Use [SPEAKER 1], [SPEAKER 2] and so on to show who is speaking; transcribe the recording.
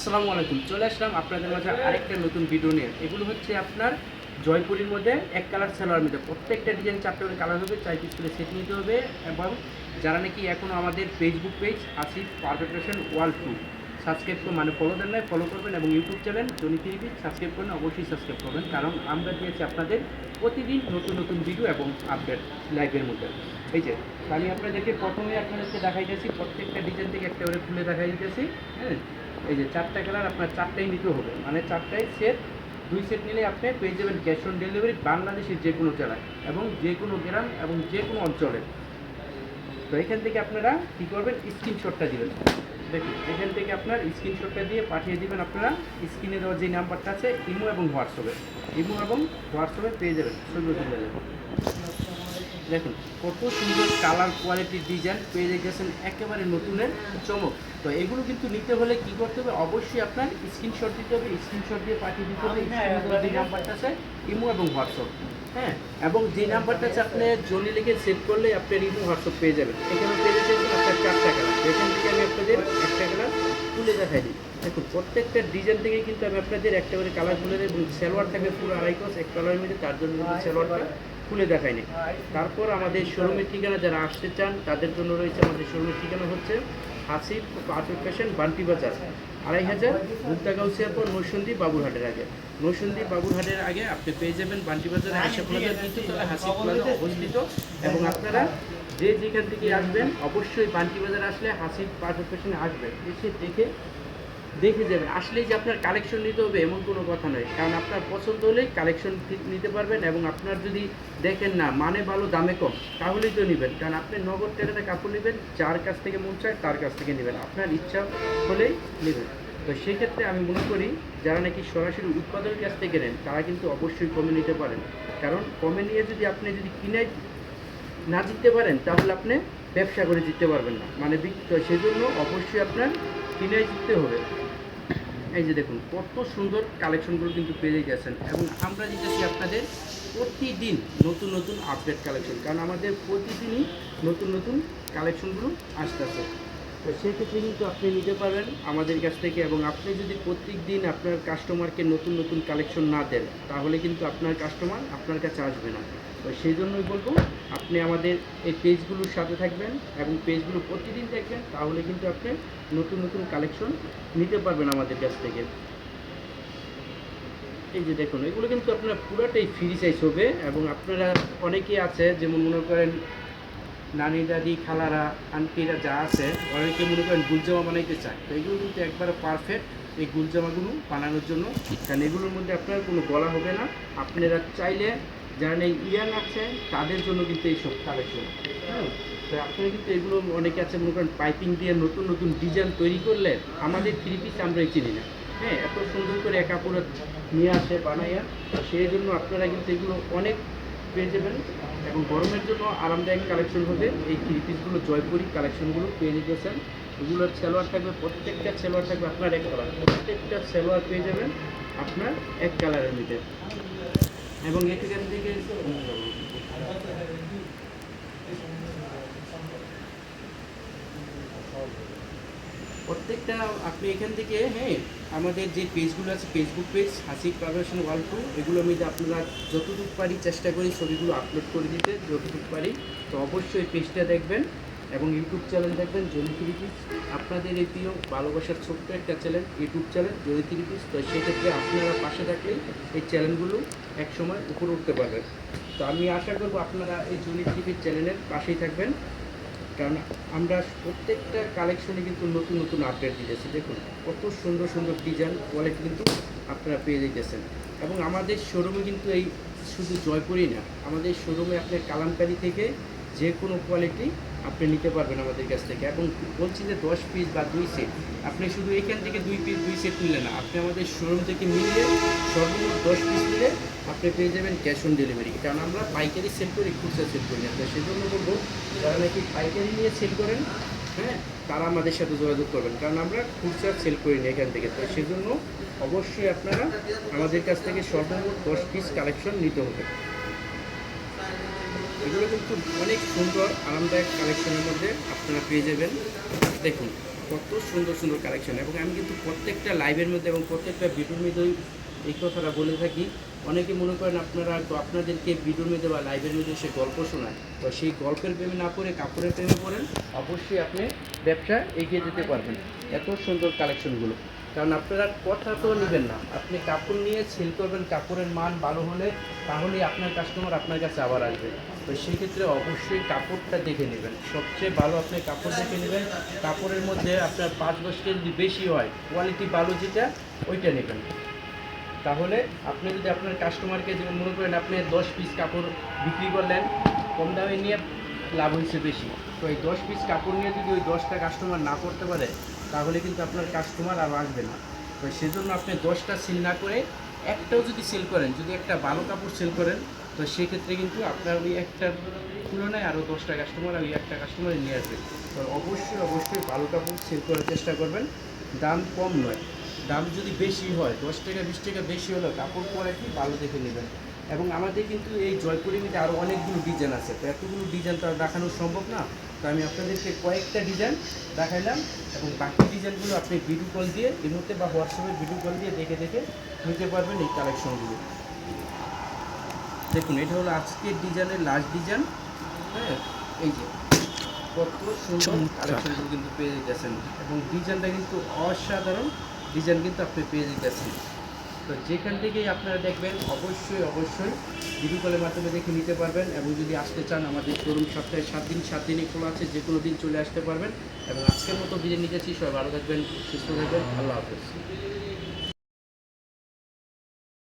[SPEAKER 1] আসসালামু আলাইকুম। চলে আসলাম আপনাদের মাঝে আরেকটা নতুন ভিডিও নিয়ে। এগুলো হচ্ছে আপনার জয়পুরের মধ্যে এক কালার সেলোয়ার মধ্যে প্রত্যেকটা ডিজাইন চারটে করে কালার হবে, চার পিস করে সেট নিতে হবে এবং যারা নাকি এখনও আমাদের Facebook page Asif perfection world two subscribe করে মানে ফলো দেন নাই ফলো করবেন এবং YouTube channel Johnny TV subscribe করেন অবশ্যই সাবস্ক্রাইব করবেন। কারণ আমরা দিয়েছি আপনাদের প্রতিদিন নতুন নতুন ভিডিও এবং আপডেট লাইভের মধ্যে। এই যে, আমি আপনাদেরকে প্রথমে আপনাদেরকে দেখাই দিয়েছি প্রত্যেকটা ডিজাইন থেকে একটা করে খুলে দেখাই দিতেছি হ্যাঁ? এই যে চারটা কালার আপনার চারটাই নিতে হবে। মানে চারটাই সেট দুই সেট নিলে আপনি পেয়ে যাবেন ক্যাশ অন ডেলিভারি বাংলাদেশের যে কোনো জেলায় এবং যে কোনো গ্রাম এবং যে কোনো অঞ্চলে। তো এখান থেকে আপনারা কী করবেন? স্ক্রিনশটটা দিবেন। দেখুন, এখান থেকে আপনার স্ক্রিনশটটা দিয়ে পাঠিয়ে দিবেন আপনারা। স্ক্রিনে দেওয়া যে নাম্বারটা আছে, ইমো এবং হোয়াটসঅ্যাপে। ইমো এবং হোয়াটসঅ্যাপে পেয়ে যাবেন। তুলে যাবেন দেখুন কত সুন্দর কালার কোয়ালিটির ডিজাইন পেয়ে গেছেন একেবারে নতুনের চমক। তো এগুলো কিন্তু নিতে হলে কি করতে হবে? অবশ্যই আপনার স্ক্রিনশট দিতে হবে। স্ক্রিনশট দিয়ে পাঠিয়ে দিতে হবে। যে নাম্বারটা আছে ইমো এবং হোয়াটসঅ্যাপ। হ্যাঁ এবং যে নাম্বারটা আছে আপনি জনি লিখে সেভ করলে আপনার ইমো হোয়াটসঅ্যাপ পেয়ে যাবেন। এখানে পেয়ে যাচ্ছেন আপনার চারটা কালার এখান থেকে আমি আপনাদের একটা কালার তুলে দেখাই দিই। দেখুন প্রত্যেকটা ডিজাইন থেকে কিন্তু আমি আপনাদের একটা করে কালার তুলে দেবো। সালোয়ার থাকবে পুরো আড়াই কস এক কালারের মধ্যে। তার জন্য সালোয়ারটা খুলে দেখায়নি। তারপর আমাদের শোরুমের ঠিকানা যারা আসতে চান, তাদের জন্য রয়েছে আমাদের শোরুমের ঠিকানা হচ্ছে হাসিফ পারফেক্ট ফ্যাশন বান্টি বাজার, আড়াই হাজার মুক্তাগাউসিয়ার পর নৈসন্দী বাবুরহাটের আগে। নৈসন্দী বাবুরহাটের আগে আপনি পেয়ে যাবেন বান্টি বাজারে আশা দ্বিতীয়তলা হাসিফ প্লাজা অবস্থিত। এবং আপনারা যে যেখান থেকে আসবেন, অবশ্যই বান্টি বাজার আসলে হাসিফ পারফেক্ট ফ্যাশনে আসবেন। এসে দেখে দেখে যাবেন। আসলেই যে আপনার কালেকশন নিতে হবে এমন কোনো কথা নয়। কারণ আপনার পছন্দ হলেই কালেকশন নিতে পারবেন এবং আপনার যদি দেখেন না মানে ভালো, দামে কম, তাহলেই তো নেবেন। কারণ আপনি নগদ টাকাতে কাপড় নেবেন, যার কাছ থেকে মন চায় তার কাছ থেকে নেবেন। আপনার ইচ্ছা হলেই নেবেন। তো সেক্ষেত্রে আমি মনে করি, যারা নাকি সরাসরি উৎপাদনের কাছ থেকে নেন, তারা কিন্তু অবশ্যই কমে নিতে পারেন। কারণ কমে নিয়ে যদি আপনি যদি কিনে না জিততে পারেন, তাহলে আপনি ব্যবসা করে জিততে পারবেন না। মানে সেজন্য অবশ্যই আপনার কিনে জিততে হবে। এই যে দেখুন, কত সুন্দর কালেকশনগুলো কিন্তু পেয়ে গেছেন। এবং আমরা দিতেছি আপনাদের প্রতিদিন নতুন নতুন আপডেট কালেকশন কারণ আমাদের প্রতিদিনই নতুন নতুন কালেকশনগুলো আসতেছে। তো সেক্ষেত্রে কিন্তু আপনি নিতে পারবেন আমাদের কাছ থেকে এবং আপনি যদি প্রত্যেক দিন আপনার কাস্টমারকে নতুন নতুন কালেকশন না দেন, তাহলে কিন্তু আপনার কাস্টমার আপনার কাছে আসবে না। তো সেই জন্যই বলব, আপনি আমাদের এই পেজগুলোর সাথে থাকবেন এবং পেজগুলো প্রতিদিন দেখবেন, তাহলে কিন্তু আপনি নতুন নতুন কালেকশন নিতে পারবেন আমাদের কাছ থেকে। এই যে দেখুন, এগুলো কিন্তু আপনার পুরাটাই ফ্রি সাইজ হবে এবং আপনারা অনেকেই আছে, যেমন মনে করেন নানি, দাদি, খালারা, আন্টিরা যা আছে, অনেকে মনে করেন গুলজামা বানাইতে চায়। তো এগুলো কিন্তু একবারে পারফেক্ট এই গুলজামাগুলো বানানোর জন্য। কারণ এগুলোর মধ্যে আপনার কোনো গলা হবে না। আপনারা চাইলে যারা এই ইয়াং আছে, তাদের জন্য কিন্তু এইসব কালেকশন হ্যাঁ? তো আপনারা কিন্তু এগুলো অনেকে আছে মনে করেন পাইপিং দিয়ে নতুন নতুন ডিজাইন তৈরি করলে আমাদের থ্রি পিস আমরাই চিনি না। হ্যাঁ? এত সুন্দর করে একা পুরো নিয়ে আসে, বানাইয়া। সেই জন্য আপনারা কিন্তু এগুলো অনেক পেয়ে যাবেন। এবং গরমের জন্য আরামদায়ক কালেকশন হবে এই থ্রি পিসগুলো জয়পুরি কালেকশনগুলো পেয়ে যেতেছেন এগুলোর সেলোয়ার থাকবে, প্রত্যেকটা সেলোয়ার থাকবে আপনার এক কালার প্রত্যেকটা সেলোয়ার পেয়ে যাবেন আপনার এক কালারের মধ্যে। এবং এখান থেকে প্রত্যেকটা, আপনি এখান থেকে হ্যাঁ আমাদের যে পেজগুলো আছে ফেসবুক পেজ হাসিক প্রাইভেশন ওয়াল টু এগুলোর মধ্যে আপনারা যতটুকু পারি চেষ্টা করি ছবিগুলো আপলোড করে দিতে, যতটুকু পারি, তো অবশ্যই পেজটা দেখবেন এবং ইউটিউব চ্যানেল দেখবেন জনি থ্রিপিস আপনাদের এই প্রিয় ভালোবাসার ছোট্ট একটা channel YouTube channel Johnny three piece তো সেক্ষেত্রে আপনারা পাশে থাকলেই এই চ্যানেলগুলো একসময় উপরে উঠতে পারবেন। তো আমি আশা করব আপনারা এই জনি থ্রিপিস চ্যানেলের পাশেই থাকবেন। কারণ আমরা প্রত্যেকটা কালেকশনে কিন্তু নতুন নতুন আপডেট দিতেছি। দেখুন, কত সুন্দর সুন্দর ডিজাইন কোয়ালিটি কিন্তু আপনারা পেয়ে দিতেছেন এবং আমাদের শোরুমে কিন্তু এই শুধু জয়পুরই না, আমাদের শোরুমে আপনার কালামকারি থেকে যে কোনো কোয়ালিটি আপনি নিতে পারবেন আমাদের কাছ থেকে। এবং বলছি যে দশ পিস বা দুই সেট আপনি শুধু এখান থেকে দুই পিস দুই সেট নিলেন না, আপনি আমাদের শোরুম থেকে মিলিয়ে সর্বমোট দশ পিস নিলে আপনি পেয়ে যাবেন ক্যাশ অন ডেলিভারি কারণ আমরা পাইকারি সেল করি, খুচরা সেল করি না। তো সেজন্য বলব, যারা নাকি পাইকারি নিয়ে সেল করেন হ্যাঁ তারা আমাদের সাথে যোগাযোগ করবেন। কারণ আমরা খুচরা সেল করি না এখান থেকে। তো সেজন্য অবশ্যই আপনারা আমাদের কাছ থেকে সর্বমোট দশ পিস কালেকশন নিতে হবে। এগুলো কিন্তু অনেক সুন্দর, আরামদায়ক কালেকশনের মধ্যে আপনারা পেয়ে যাবেন। দেখুন, কত সুন্দর সুন্দর কালেকশন এবং আমি কিন্তু প্রত্যেকটা লাইভের মধ্যে এবং প্রত্যেকটা ভিডিওর মধ্যেই এই কথাটা বলে থাকি। অনেকে মনে করেন আপনারা আপনাদেরকে ভিডিওর মধ্যে বা লাইভের মধ্যে সে গল্প শোনায়। তো সেই গল্পের প্রেমে না পড়ে, কাপড়ের প্রেমে পড়েন, অবশ্যই আপনি ব্যবসা এগিয়ে যেতে পারবেন। এত সুন্দর কালেকশনগুলো কারণ আপনারা কথা তো নেবেন না। আপনি কাপড় নিয়ে সেল করবেন, কাপড়ের মান ভালো হলে তাহলেই আপনার কাস্টমার আপনার কাছে আবার আসবে। তো সেই ক্ষেত্রে অবশ্যই কাপড়টা দেখে নেবেন। সবচেয়ে ভালো আপনি কাপড় দেখে নেবেন। কাপড়ের মধ্যে আপনার পাঁচ বছরের যদি বেশি হয় কোয়ালিটি ভালো যেটা, ওইটা নেবেন। তাহলে আপনি যদি আপনার কাস্টমারকে যেমন মনে করেন আপনি দশ পিস কাপড় বিক্রি করলেন, কম দামে নিয়ে লাভ হয়েছে বেশি। তো এই দশ পিস কাপড় নিয়ে যদি ওই দশটা কাস্টমার না করতে পারে তাহলে কিন্তু আপনার কাস্টমার আর আসবে না। তো সেজন্য আপনি দশটা সেল না করে একটাও যদি সেল করেন, যদি একটা ভালো কাপড় সেল করেন, তো সেক্ষেত্রে কিন্তু আপনার ওই একটার তুলনায় আরও দশটা কাস্টমার ওই একটা কাস্টমার নিয়ে আসবে। তো অবশ্যই অবশ্যই ভালো কাপড় সেল করার চেষ্টা করবেন। দাম কম নয়। দাম যদি বেশি হয়, দশ টাকা, বিশ টাকা বেশি হলেও কাপড় কোয়ালিটি ভালো দেখে নেবেন। এবং আমাদের কিন্তু এই জয়পুরের মধ্যে আরও অনেকগুলো ডিজাইন আছে। তো এতগুলো ডিজাইন তো আর দেখানো সম্ভব না। তো আমি আপনাদেরকে কয়েকটা ডিজাইন দেখাইলাম এবং বাকি ডিজাইনগুলো আপনি ভিডিও কল দিয়ে এই মুহূর্তে বা হোয়াটসঅ্যাপে ভিডিও কল দিয়ে দেখে দেখে নিতে পারবেন এই কালেকশনগুলো দেখুন এটা হলো আজকের ডিজাইনের লাস্ট ডিজাইন হ্যাঁ এই যে কত সুন্দর কালেকশনগুলো কিন্তু পেয়ে যেতেছেন এবং ডিজাইনটা কিন্তু অসাধারণ। ডিজাইন কিন্তু আপনি পেয়ে যেতেছেন তো যেখান থেকেই আপনারা দেখবেন, অবশ্যই অবশ্যই ভিডিও কলের মাধ্যমে দেখে নিতে পারবেন এবং যদি আসতে চান আমাদের শোরুম সপ্তাহে সাত দিন, সাত দিনই খোলা আছে, যে কোনো দিন চলে আসতে পারবেন এবং আজকের মতো বিরিয়ানি নিতেছি সবাই ভালো থাকবেন, সুস্থ থাকবেন। আল্লাহ হাফেজ।